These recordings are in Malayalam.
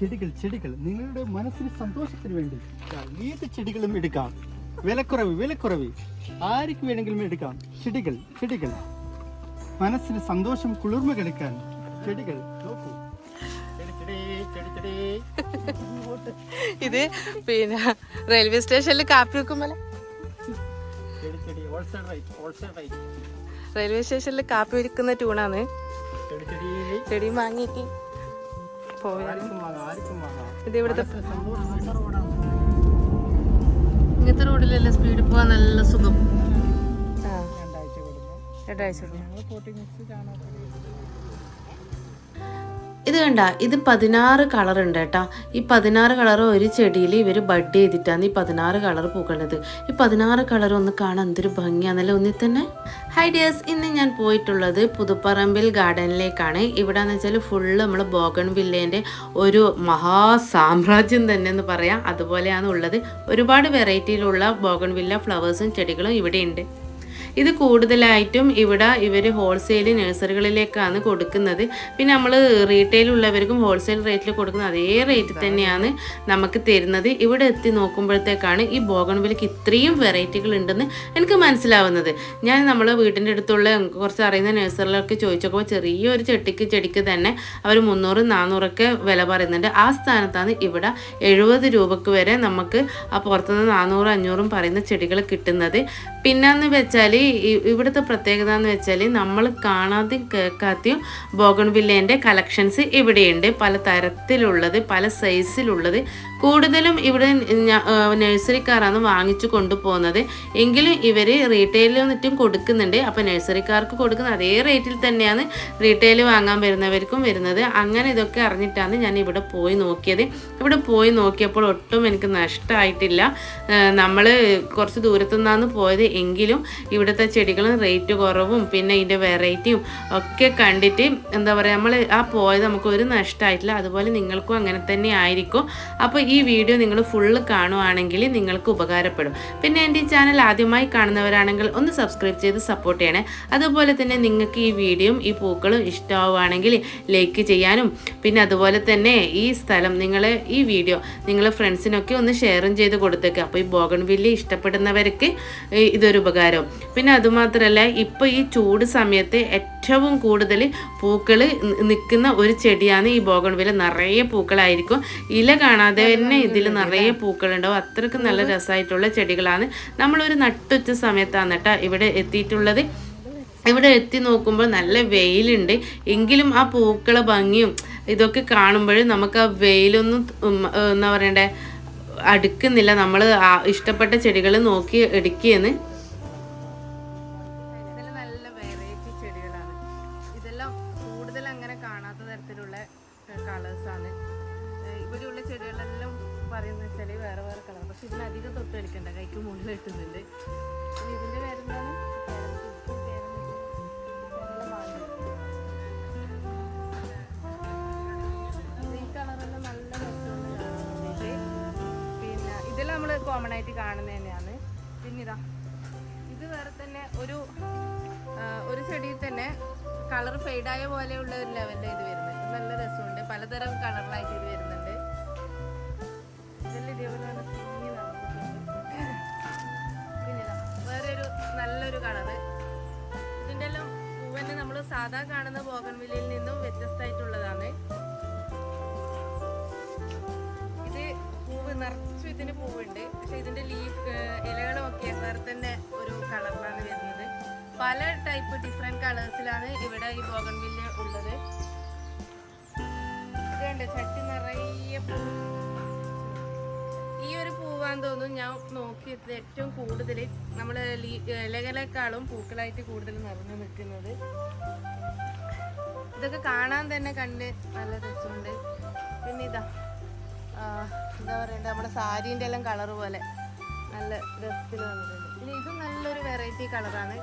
ചെടികൾ ചെടികൾ. നിങ്ങളുടെ മനസ്സിന് സന്തോഷത്തിന് വേണ്ടി. ഏത് ചെടികളും എടുക്കാം. വിലക്കുറവ് വിലക്കുറവ്. ആർക്ക് വേണമെങ്കിലും എടുക്കാം. ചെടികൾ ചെടികൾ. മനസ്സിന് സന്തോഷം കുളിർമ കളിക്കാൻ ചെടികൾ. നോക്കൂ. ഇത് പിന്നെ റെയിൽവേ സ്റ്റേഷനിൽ കാപ്പി വെക്കുമ്പോൾ റെയിൽവേ സ്റ്റേഷനിൽ കാപ്പി വിൽക്കുന്ന ട്യൂണാണ് ചെടി, ചെടി. ഇത് ഇവിടുത്തെ. ഇങ്ങനത്തെ റോഡിലല്ലേ സ്പീഡിൽ പോകാൻ നല്ല സുഖം. രണ്ടാഴ്ച ഇത് കണ്ട ഇത് പതിനാറ് കളർ ഉണ്ട് കേട്ടോ. ഈ പതിനാറ് കളർ ഒരു ചെടിയിൽ ഇവർ ബഡ് ചെയ്തിട്ടാണ് ഈ പതിനാറ് കളർ പൂക്കളത്. ഈ പതിനാറ് കളർ ഒന്ന് കാണാൻ എന്തൊരു ഭംഗിയാണല്ലേ ഒന്നിൽ തന്നെ ഹൈ ഡിയേഴ്സ് ഇന്ന് ഞാൻ പോയിട്ടുള്ളത് പുതുപ്പറമ്പിൽ ഗാർഡനിലേക്കാണ്. ഇവിടെ എന്ന് വെച്ചാൽ ഫുള്ള് നമ്മൾ ബോഗൺ വില്ലേന്റെ ഒരു മഹാസാമ്രാജ്യം തന്നെ എന്ന് പറയാം. അതുപോലെയാണ് ഉള്ളത്. ഒരുപാട് വെറൈറ്റിയിലുള്ള ബോഗൺ വില്ല ഫ്ലവേഴ്സും ചെടികളും ഇവിടെ ഉണ്ട് ഇത് കൂടുതലായിട്ടും ഇവിടെ ഇവർ ഹോൾസെയിൽ നഴ്സറികളിലേക്കാണ് കൊടുക്കുന്നത്. പിന്നെ നമ്മൾ റീറ്റെയിലുള്ളവർക്കും ഹോൾസെയിൽ റേറ്റിൽ കൊടുക്കുന്ന അതേ റേറ്റ് തന്നെയാണ് നമുക്ക് തരുന്നത്. ഇവിടെ എത്തി നോക്കുമ്പോഴത്തേക്കാണ് ഈ ബോഗൺവിലക്ക് ഇത്രയും വെറൈറ്റികൾ ഉണ്ടെന്ന് എനിക്ക് മനസ്സിലാവുന്നത്. ഞാൻ നമ്മളെ വീട്ടിന്റെ അടുത്തുള്ള കുറച്ച് അറിയുന്ന നഴ്സറികളൊക്കെ ചോദിച്ചപ്പോൾ ചെറിയൊരു ചെട്ടിക്ക് ചെടിക്ക് തന്നെ അവർ മുന്നൂറ് നാനൂറൊക്കെ വില പറയുന്നുണ്ട്. ആ സ്ഥാനത്താണ് ഇവിടെ എഴുപത് രൂപക്ക് വരെ നമുക്ക് ആ പുറത്തുനിന്ന് നാനൂറ് അഞ്ഞൂറും പറയുന്ന ചെടികൾ കിട്ടുന്നത്. പിന്നെന്ന് വെച്ചാൽ ഇവിടുത്തെ പ്രത്യേകത എന്ന് വെച്ചാൽ നമ്മൾ കാണാതെയും കേൾക്കാതെയും ബോഗൺവില്ലേന്റെ കളക്ഷൻസ് ഇവിടെയുണ്ട്. പല തരത്തിലുള്ളത് പല സൈസിലുള്ളത് കൂടുതലും ഇവിടെ നഴ്സറിക്കാരാണ് വാങ്ങിച്ചു കൊണ്ടുപോകുന്നത്. എങ്കിലും ഇവർ റീറ്റെയിലിൽ നിന്നിട്ടും കൊടുക്കുന്നുണ്ട്. അപ്പോൾ നഴ്സറിക്കാർക്ക് കൊടുക്കുന്ന അതേ റേറ്റിൽ തന്നെയാണ് റീറ്റെയിൽ വാങ്ങാൻ വരുന്നവർക്കും വരുന്നത്. അങ്ങനെ ഇതൊക്കെ അറിഞ്ഞിട്ടാണ് ഞാൻ ഇവിടെ പോയി നോക്കിയത്. ഇവിടെ പോയി നോക്കിയപ്പോൾ ഒട്ടും എനിക്ക് നഷ്ടമായിട്ടില്ല നമ്മൾ കുറച്ച് ദൂരത്തു നിന്നാണ് പോയത്. എങ്കിലും ഇവിടുത്തെ ചെടികളും റേറ്റ് കുറവും പിന്നെ ഇതിന്റെ വെറൈറ്റിയും ഒക്കെ കണ്ടിട്ട് എന്താ പറയുക നമ്മൾ ആ പോയത് നമുക്ക് ഒരു നഷ്ടമായിട്ടില്ല അതുപോലെ നിങ്ങൾക്കും അങ്ങനെ തന്നെ ആയിരിക്കും. അപ്പോൾ ഈ വീഡിയോ നിങ്ങൾ ഫുള്ള് കാണുവാണെങ്കിൽ നിങ്ങൾക്ക് ഉപകാരപ്പെടും. പിന്നെ എന്റെ ഈ ചാനൽ ആദ്യമായി കാണുന്നവരാണെങ്കിൽ ഒന്ന് സബ്സ്ക്രൈബ് ചെയ്ത് സപ്പോർട്ട് ചെയ്യണേ. അതുപോലെ തന്നെ നിങ്ങൾക്ക് ഈ വീഡിയോയും ഈ പൂക്കളും ഇഷ്ടമാവുകയാണെങ്കിൽ ലൈക്ക് ചെയ്യാനും പിന്നെ അതുപോലെ തന്നെ ഈ സ്ഥലം നിങ്ങൾ ഈ വീഡിയോ നിങ്ങളെ ഫ്രണ്ട്സിനൊക്കെ ഒന്ന് ഷെയറും ചെയ്ത് കൊടുത്തേക്കുക അപ്പോൾ ഈ ബോഗൺ വില്ലി ഇഷ്ടപ്പെടുന്നവർക്ക് ഇതൊരു ഉപകാരം. പിന്നെ അതുമാത്രമല്ല ഇപ്പോൾ ഈ ചൂട് സമയത്ത് ഏറ്റവും കൂടുതൽ പൂക്കൾ നിൽക്കുന്ന ഒരു ചെടിയാണ് ഈ ബോഗൺ വില നിറയെ പൂക്കളായിരിക്കും. ഇല കാണാതെ തന്നെ ഇതിൽ നിറയെ പൂക്കളുണ്ടാവും അത്രയ്ക്ക് നല്ല രസമായിട്ടുള്ള ചെടികളാണ്. നമ്മളൊരു നട്ടുച്ച സമയത്താണ് കേട്ടോ ഇവിടെ എത്തിയിട്ടുള്ളത്. ഇവിടെ എത്തി നോക്കുമ്പോൾ നല്ല വെയിലുണ്ട്. എങ്കിലും ആ പൂക്കളെ ഭംഗിയും ഇതൊക്കെ കാണുമ്പോൾ നമുക്ക് ആ വെയിലൊന്നും എന്താ പറയണ്ടേ അടുക്കുന്നില്ല. നമ്മൾ ഇഷ്ടപ്പെട്ട ചെടികൾ നോക്കി എടുക്കിയെന്ന് നല്ല വെറൈറ്റി ചെടികളാണ്. ഇതെല്ലാം കൂടുതൽ അങ്ങനെ കാണാത്ത തരത്തിലുള്ള കളേഴ്സ് ആണ്. ഇവിടെയുള്ള ചെടികളെല്ലാം പറയുന്ന വെച്ചാൽ വേറെ വേറെ കളർ പക്ഷെ ഇതിന് അധികം തൊട്ട് കളിക്കണ്ട കൈക്ക് മുകളിൽ കിട്ടുന്നുണ്ട് ഇതിന്റെ പേരെന്താണ്? ഇതെല്ലാം നമ്മൾ കോമൺ ആയിട്ട് കാണുന്നത് തന്നെയാണ്. പിന്നെ ഇതാ ഇത് വേറെ തന്നെ ഒരു ഒരു ചെടിയിൽ തന്നെ കളർ ഫെയ്ഡായ പോലെയുള്ള ഒരു ലെവലിൽ ഇത് വരുന്നത്. നല്ല രസമുണ്ട്. പലതരം കളറിലായിട്ട് ഇത് സാധാ കാണുന്ന ബോഗൺവില്ലയിൽ നിന്നും വ്യത്യസ്തമായിട്ടുള്ളതാണ്. ഇത് പൂവ് നിറച്ചു ഇതിന് പൂവുണ്ട്. പക്ഷെ ഇതിന്റെ ലീഫ് ഇലകളൊക്കെ വേറെ തന്നെ ഒരു കളറിലാണ് വരുന്നത്. പല ടൈപ്പ് ഡിഫറെന്റ് കളേഴ്സിലാണ് ഇവിടെ ഈ ബോഗൺവില്ല ഉള്ളത്. ഇത് കണ്ടോ? ചട്ടി നിറയെ പൂ ഒരു തോന്നുന്നു ഞാൻ നോക്കിയത് ഏറ്റവും കൂടുതൽ നമ്മൾ ഇലകളെക്കാളും പൂക്കളായിട്ട് കൂടുതൽ നിറഞ്ഞു നിൽക്കുന്നത്. ഇതൊക്കെ കാണാൻ തന്നെ കണ്ട് നല്ല രസമുണ്ട്. പിന്നെ ഇതാ എന്താ പറയണ്ട നമ്മുടെ സാരീന്റെ എല്ലാം കളർ പോലെ നല്ല രസത്തിൽ വന്നിട്ടുണ്ട്. പിന്നെ ഇതും നല്ലൊരു വെറൈറ്റി കളറാണ്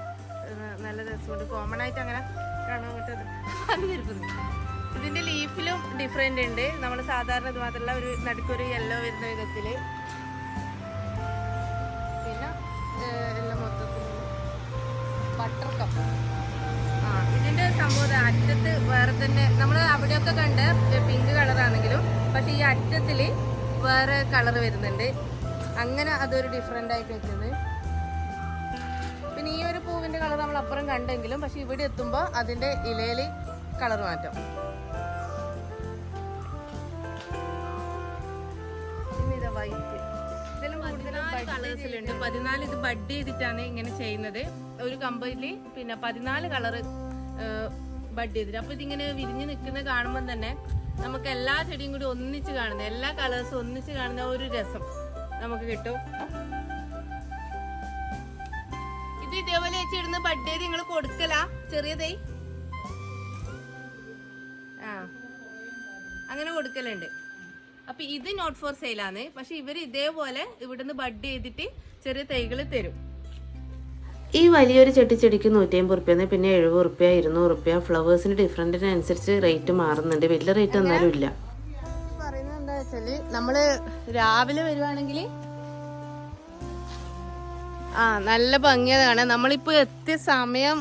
നല്ല രസമുണ്ട്. കോമൺ ആയിട്ട് അങ്ങനെ കാണാൻ പറ്റത് അത് ഇതിന്റെ ലീഫിലും ഡിഫറെന്റ് ഉണ്ട്. നമ്മൾ സാധാരണ ഇത് മാത്രമല്ല ഒരു നടുക്കൊരു യെല്ലോ വരുന്ന വിധത്തിൽ അറ്റത്ത് വേറെ തന്നെ നമ്മൾ അവിടെയൊക്കെ കണ്ട് പിങ്ക് കളറാണെങ്കിലും പക്ഷെ ഈ അറ്റത്തിൽ വേറെ കളർ വരുന്നുണ്ട്. അങ്ങനെ അതൊരു ഡിഫറെന്റ് ആയിട്ട് വെക്കുന്നത് പിന്നെ ഈ ഒരു പൂവിന്റെ കളർ നമ്മൾ അപ്പുറം കണ്ടെങ്കിലും പക്ഷെ ഇവിടെ എത്തുമ്പോൾ അതിന്റെ ഇലയിൽ കളർ മാറ്റം. പിന്നെ ഇതാ വൈറ്റ് ഇതെല്ലാം കൂടുതലും കളേഴ്സിലുണ്ട് പതിനാല് ഇത് ബഡ് ചെയ്തിട്ടാണ് ഇങ്ങനെ ചെയ്യുന്നത്. ഒരു കമ്പനിയിൽ പിന്നെ പതിനാല് കളറ് ബഡ് ചെയ്തിട്ട്. അപ്പൊ ഇതിങ്ങനെ വിരിഞ്ഞ് നിൽക്കുന്ന കാണുമ്പോൾ തന്നെ നമുക്ക് എല്ലാ ചെടിയും കൂടി ഒന്നിച്ച് കാണുന്ന എല്ലാ കളേഴ്സും ഒന്നിച്ച് കാണുന്ന ഒരു രസം നമുക്ക് കിട്ടും. ഇത് ഇതേപോലെ ഇടുന്ന ബഡ് ചെയ്ത് നിങ്ങൾ കൊടുക്കല? ചെറിയതായി ആ. അങ്ങനെ കൊടുക്കലുണ്ട്. അപ്പൊ ഇത് നോട്ട് ഫോർ സെയിലാണ് പക്ഷെ ഇവർ ഇതേപോലെ ഇവിടുന്ന് ബഡ് ചെയ്തിട്ട് ചെറിയ തൈകൾ തരും. ഈ വലിയൊരു ചെട്ടിച്ചെടിക്ക് നൂറ്റി അമ്പത് റുപ്യ പിന്നെ എഴുപത് റുപ്യ ഇരുന്നൂറ് റുപ്യ ഫ്ലവേഴ്സിന് ഡിഫറന്റിനനുസരിച്ച് റേറ്റ് മാറുന്നുണ്ട്. വലിയ റേറ്റ് എന്നാലും ഇല്ല. പറയുന്നത് എന്താ നമ്മൾ രാവിലെ വരുവാണെങ്കിൽ ആ നല്ല ഭംഗിയത് കാണാം നമ്മളിപ്പോ എത്തിയ സമയം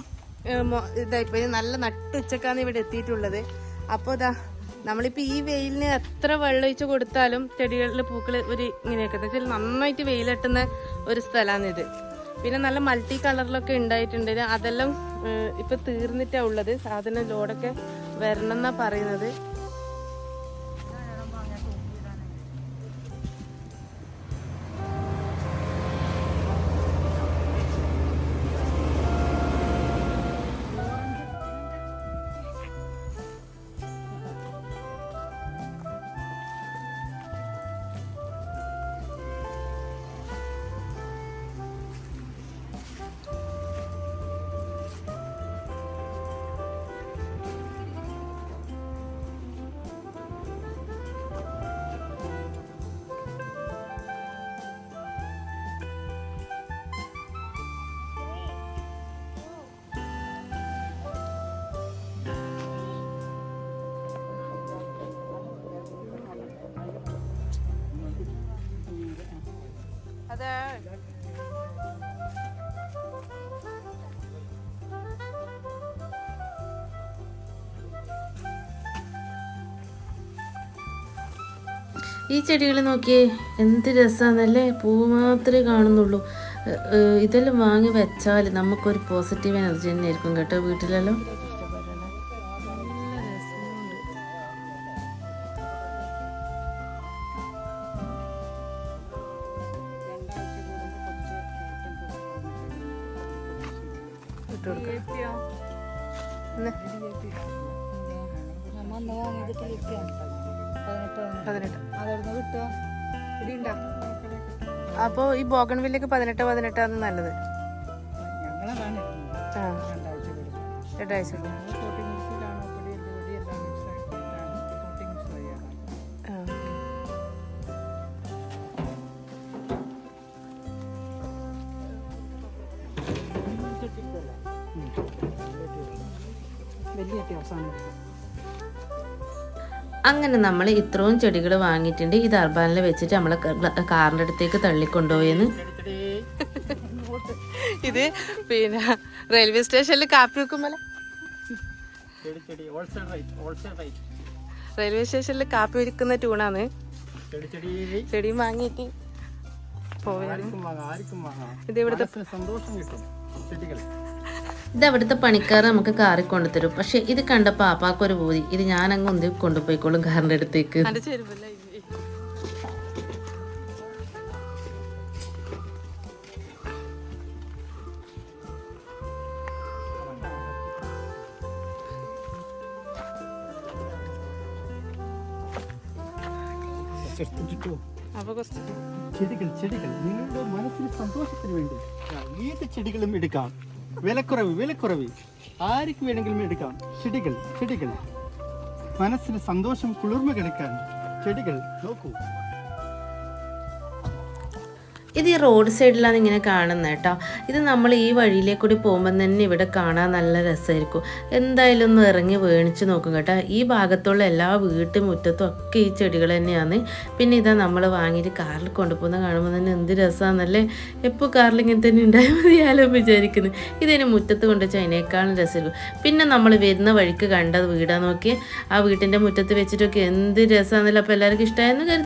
ഇതായിപ്പോ ഇത് നല്ല നട്ടുച്ചക്കാണ് ഇവിടെ എത്തിയിട്ടുള്ളത്. അപ്പോൾ ഇതാ നമ്മളിപ്പോ ഈ വെയിലിന് എത്ര വെള്ളം ഒഴിച്ച് കൊടുത്താലും ചെടികളിലെ പൂക്കൾ ഒരു ഇങ്ങനെയൊക്കെ. നന്നായിട്ട് വെയിലെട്ടുന്ന ഒരു സ്ഥലമാണ് ഇത് പിന്നെ നല്ല മൾട്ടി കളറിലൊക്കെ ഉണ്ടായിട്ടുണ്ട്. അതെല്ലാം ഇപ്പൊ തീർന്നിട്ടാ ഉള്ളത്. സാധനം ലോഡൊക്കെ വരണം എന്നാ പറയുന്നത്. അതെ. ഈ ചെടികൾ നോക്കിയേ എന്ത് രസമാണല്ലേ പൂ മാത്രമേ കാണുന്നുള്ളൂ. ഇതെല്ലാം വാങ്ങി വെച്ചാൽ നമുക്കൊരു പോസിറ്റീവ് എനർജി തന്നെ ആയിരിക്കും കേട്ടോ വീട്ടിലെല്ലാം. ഇട്ട് കൊടുക്കാം. പതിനെട്ട്. അപ്പോ ഈ ബോഗൺ വില്ലക്ക് പതിനെട്ട് പതിനെട്ടാണ് നല്ലത്. രണ്ടാഴ്ച അങ്ങനെ നമ്മൾ ഇത്രയും ചെടികൾ വാങ്ങിയിട്ടുണ്ട്. ഇത് അർബാനിൽ വെച്ചിട്ട് നമ്മളെ കാറിന്റെ അടുത്തേക്ക് തള്ളിക്കൊണ്ടുപോയെന്ന്. ഇത് പിന്നെ റെയിൽവേ സ്റ്റേഷനിൽ കാപ്പി വെക്കുമ്പോൾ ചെടി ചെടി ഹോൾസെയിൽ ഹോൾസെയിൽ റെയിൽവേ സ്റ്റേഷനിൽ കാപ്പി ഒരുക്കുന്ന ട്യൂണാണ്. ചെടി വാങ്ങിയിട്ട് പോവുകയാണ് ഇത് ഇവിടുത്തെ സന്തോഷം കിട്ടും ചെടികൾ ഇത് അവിടുത്തെ പണിക്കാർ നമുക്ക് കാറി കൊണ്ടുതരും പക്ഷെ ഇത് കണ്ടപ്പോൾ ആപ്പാക്കൊരു ബോധി ഇത് ഞാൻ അങ്ങ് ഒന്തി കൊണ്ടുപോയിക്കോളും കാറിന്റെ അടുത്തേക്ക്. എടുത്തിട്ടോ ചെടികൾ ചെടികൾ. നിങ്ങളുടെ മനസ്സിന് സന്തോഷത്തിന് വേണ്ടി ഏത് ചെടികളും എടുക്കാം? വിലക്കുറവ് വിലക്കുറവ്. ആർക്ക് വേണമെങ്കിലും എടുക്കാം. ചെടികൾ ചെടികൾ. മനസ്സിന് സന്തോഷം കുളിർമ കിടക്കാൻ ചെടികൾ നോക്കൂ. ഇത് ഈ റോഡ് സൈഡിലാണ് ഇങ്ങനെ കാണുന്നത് കേട്ടോ. ഇത് നമ്മൾ ഈ വഴിയിലേക്ക് കൂടി പോകുമ്പോൾ തന്നെ ഇവിടെ കാണാൻ നല്ല രസമായിരിക്കും. എന്തായാലും ഒന്ന് ഇറങ്ങി വേണിച്ച് നോക്കും കേട്ടോ. ഈ ഭാഗത്തുള്ള എല്ലാ വീട്ടു മുറ്റത്തും ഒക്കെ ഈ ചെടികൾ തന്നെയാണ്. പിന്നെ ഇതാ നമ്മൾ വാങ്ങിയിട്ട് കാറിൽ കൊണ്ടുപോകുന്ന കാണുമ്പോൾ തന്നെ എന്ത് രസമാണെന്നല്ലേ? എപ്പോൾ കാറിൽ ഇങ്ങനെ തന്നെ ഉണ്ടായാൽ മതിയാലോ വിചാരിക്കുന്നു. ഇതിന് മുറ്റത്ത് കൊണ്ട് വെച്ചാൽ അതിനേക്കാളും രസമായിരിക്കും. പിന്നെ നമ്മൾ വരുന്ന വഴിക്ക് കണ്ടത് വീടാ നോക്കി ആ വീട്ടിന്റെ മുറ്റത്ത് വെച്ചിട്ടൊക്കെ എന്ത് രസമാണെന്നല്ലോ? അപ്പോൾ എല്ലാവർക്കും ഇഷ്ടമായെന്ന് കരുതി